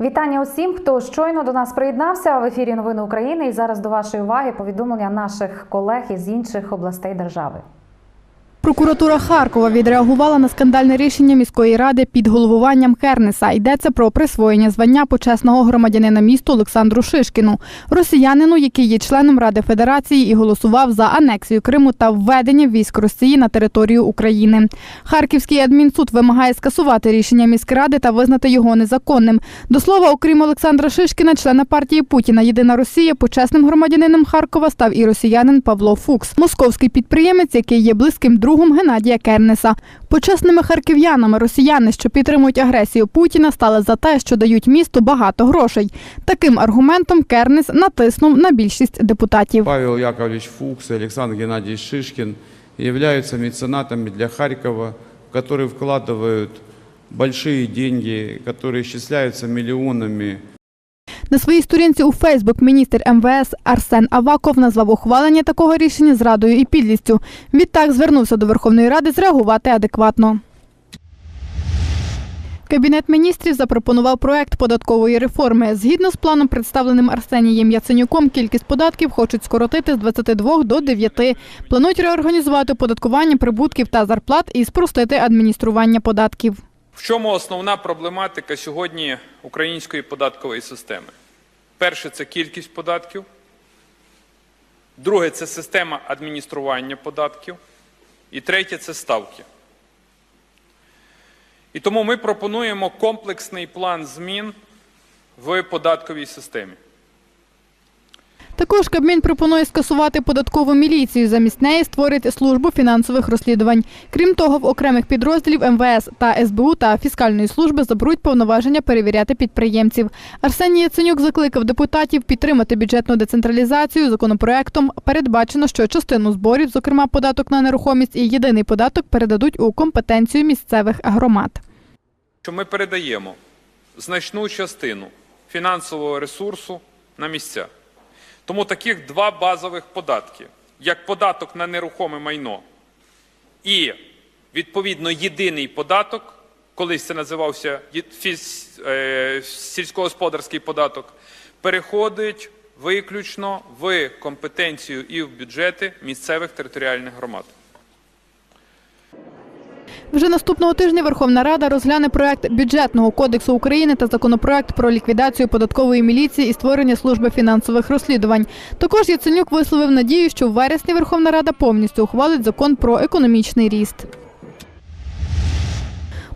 Вітання усім, хто щойно до нас приєднався в ефірі Новини України. І зараз до вашої уваги повідомлення наших колег із інших областей держави. Прокуратура Харкова відреагувала на скандальне рішення міської ради під головуванням Кернеса. Йдеться про присвоєння звання почесного громадянина місту Олександру Шишкіну, росіянину, який є членом Ради Федерації і голосував за анексію Криму та введення військ Росії на територію України. Харківський адмінсуд вимагає скасувати рішення міськради та визнати його незаконним. До слова, окрім Олександра Шишкіна, члена партії Путіна Єдина Росія, почесним громадянином Харкова став і росіянин Павло Фукс, московський підприємець, який є близьким другом Геннадія Кернеса. Почесними харків'янами росіяни, що підтримують агресію Путіна, стали за те, що дають місту багато грошей. Таким аргументом Кернес натиснув на більшість депутатів. Павел Яковлевич Фукс и Александр Геннадьевич Шишкин являются меценатами для Харькова, в которые вкладывают большие деньги, которые исчисляются миллионами На своїй сторінці у Фейсбук міністр МВС Арсен Аваков назвав ухвалення такого рішення зрадою і підлістю. Відтак звернувся до Верховної Ради зреагувати адекватно. Кабінет міністрів запропонував проект податкової реформи. Згідно з планом, представленим Арсенієм Яценюком, кількість податків хочуть скоротити з 22 до 9. Планують реорганізувати податкування прибутків та зарплат і спростити адміністрування податків. В чому основна проблематика сьогодні української податкової системи? Перше це кількість податків. Друге це система адміністрування податків. І третє це ставки. І тому ми пропонуємо комплексний план змін в податковій системі. Також Кабмін пропонує скасувати податкову міліцію. Замість неї створить службу фінансових розслідувань. Крім того, в окремих підрозділів МВС та СБУ та фіскальної служби заберуть повноваження перевіряти підприємців. Арсеній Яценюк закликав депутатів підтримати бюджетну децентралізацію. Законопроектом передбачено, що частину зборів, зокрема податок на нерухомість і єдиний податок, передадуть у компетенцію місцевих громад. Що ми передаємо значну частину фінансового ресурсу на місця. Тому таких два базових податки, як податок на нерухоме майно і, відповідно, єдиний податок, колись це називався е, сільськогосподарський податок, переходить виключно в компетенцію і в бюджети місцевих територіальних громад. Вже наступного тижня Верховна Рада розгляне проект бюджетного кодексу України та законопроект про ліквідацію податкової міліції і створення служби фінансових розслідувань. Також Яценюк висловив надію, що в вересні Верховна Рада повністю ухвалить закон про економічний ріст.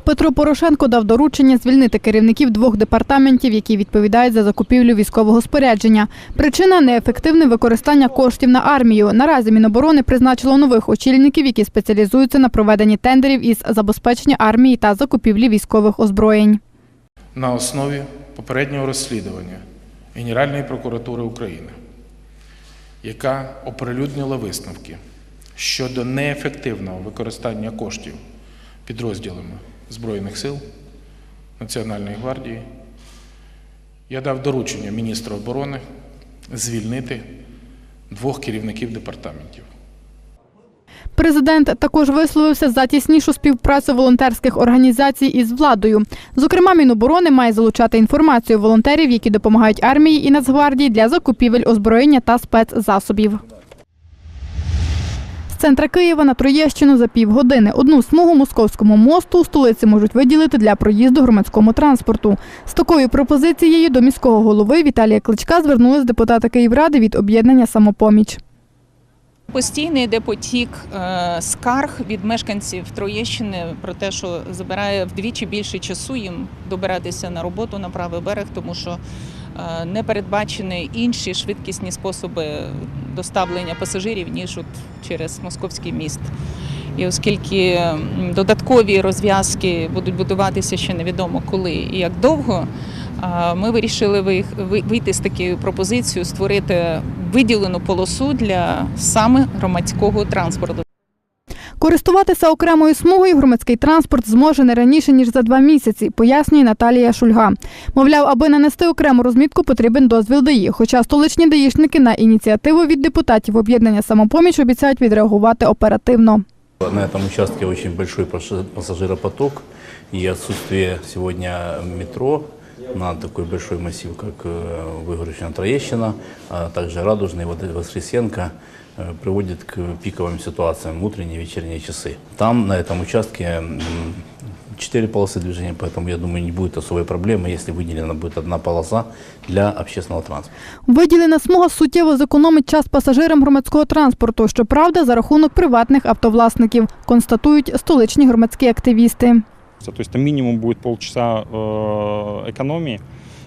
Петро Порошенко дав доручення звільнити керівників двох департаментів, які відповідають за закупівлю військового спорядження. Причина неефективне використання коштів на армію. Наразі Міноборони призначило нових очільників, які спеціалізуються на проведенні тендерів із забезпечення армії та закупівлі військових озброєнь. на основі попереднього розслідування Генеральної прокуратури України, яка оприлюднила висновки щодо неефективного використання коштів підрозділами Збройних сил Національної гвардії, я дав доручення міністру оборони звільнити двох керівників департаментів. Президент також висловився за тіснішу співпрацю волонтерських організацій із владою. Зокрема, Міноборони має залучати інформацію волонтерів, які допомагають армії і Нацгвардії для закупівель озброєння та спецзасобів. Центра Києва на Троєщину за півгодини. Одну смугу московському мосту у столиці можуть виділити для проїзду громадському транспорту. З такою пропозицією до міського голови Віталія Кличка звернулись депутати Київради від об'єднання Самопоміч. Постійний йде потік е, скарг від мешканців Троєщини про те, що забирає вдвічі більше часу їм добиратися на роботу на правий берег, тому що не передбачені інші швидкісні способи доставлення пасажирів ніж от через московський міст. І оскільки додаткові розв'язки будуть будуватися ще невідомо коли і як довго, ми вирішили вийти з такою пропозицією, створити виділену полосу для саме громадського транспорту. Користуватися окремою смугою громадський транспорт зможе не раніше ніж за два місяці, пояснює Наталія Шульга. Мовляв, аби нанести окрему розмітку, потрібен дозвіл ДАІ. Хоча столичні даїшники на ініціативу від депутатів об'єднання самопоміч обіцяють відреагувати оперативно. На этом участке очень большой пассажиропоток и отсутствие сегодня метро на такой большой массив, как э, Выгородина Троещина, а также Радужный, вот Воскресенко, э, приводит к пиковым ситуациям в утренние и вечерние часы. Там, на этом участке, м, четыре полосы движения, поэтому, я думаю, не будет особой проблемы, если выделена будет одна полоса для общественного транспорта. Виділена смуга суттєво зекономить час пасажирам громадського транспорту, щоправда, за рахунок приватних автовласників, констатують столичні громадські активісти. То есть там минимум будет полчаса э, экономии.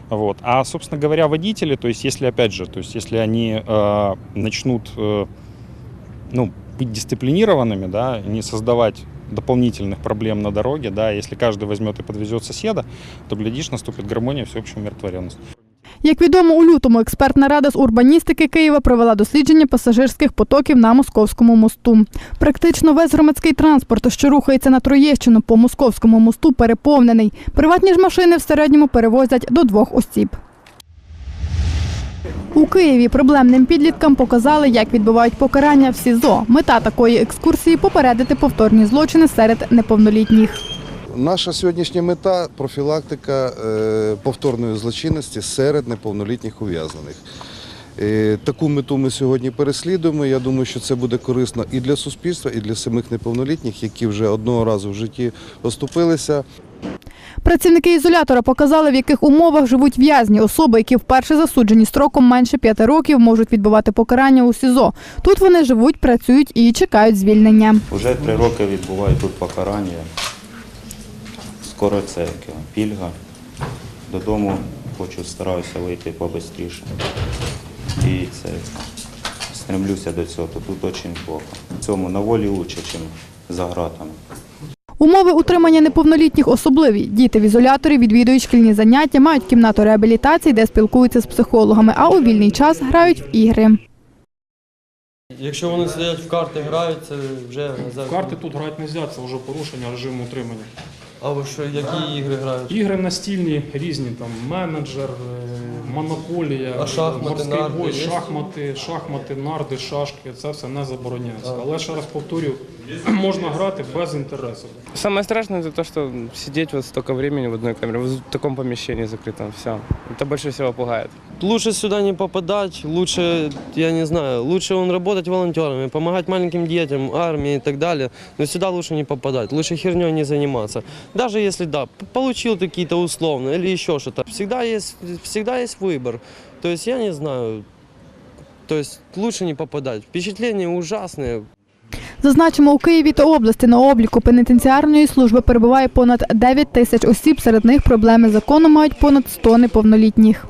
Вот. А, собственно говоря, водители, то есть если, опять же, то есть если они э, начнут э, ну, быть дисциплинированными, да, не создавать дополнительных проблем на дороге, да, если каждый возьмет и подвезет соседа, то, глядишь, наступит гармония, всеобщая умиротворенность. Як відомо, у лютому експертна рада з урбаністики Києва провела дослідження пасажирських потоків на Московському мосту. Практично весь громадський транспорт, що рухається на Троєщину по Московському мосту, переповнений. Приватні ж машини в середньому перевозять до двох осіб. У Києві проблемним підліткам показали, як відбувають покарання в СІЗО. Мета такої екскурсії попередити повторні злочини серед неповнолітніх. Наша сьогоднішня мета профілактика е, повторної злочинності серед неповнолітніх ув'язнених. Е, Таку мету ми сьогодні переслідуємо. Я думаю, що це буде корисно і для суспільства, і для самих неповнолітніх, які вже одного разу в житті оступилися. Працівники ізолятора показали, в яких умовах живуть в'язні. Особи, які вперше засуджені строком менше п'яти років, можуть відбувати покарання у СІЗО. Тут вони живуть, працюють і чекають звільнення. Уже три роки відбуваю тут покарання. Скоро це яке, пільга. Додому хочу, стараюся вийти побистріше. І це стремлюся до цього. Тут дуже плохо. В цьому на волі краще, ніж за гратами. Умови утримання неповнолітніх особливі. Діти в ізоляторі відвідують шкільні заняття, мають кімнату реабілітації, де спілкуються з психологами, а у вільний час грають в ігри. Якщо вони сидять в карти, грають, це вже не. В карти тут грати не можна, це вже порушення режиму утримання. А ви що, які ігри грають? Ігри настільні різні, там менеджер, е, монополія, А шахмати, морський нарди бой, є? шахмати, шахмати, нарди, шашки, це все не забороняється. Але ще раз повторю, можна грати без інтересу. Самое страшное это то, что сидеть вот столько времени в одной камере, в таком помещении закрытом, все. Это больше всего пугает. Лучше сюда не попадать, лучше, я не знаю, лучше он работать волонтерами, помогать маленьким детям, армии и так далее. Но сюда лучше не попадать, лучше херней не заниматься. Даже если, да, получил какие-то условно или еще что-то. Всегда есть, всегда есть выбор. То есть я не знаю, то есть лучше не попадать. Впечатления ужасные, Зазначимо, у Києві та області на обліку пенітенціарної служби перебуває понад 9 тисяч осіб. Серед них проблеми закону мають понад 100 неповнолітніх.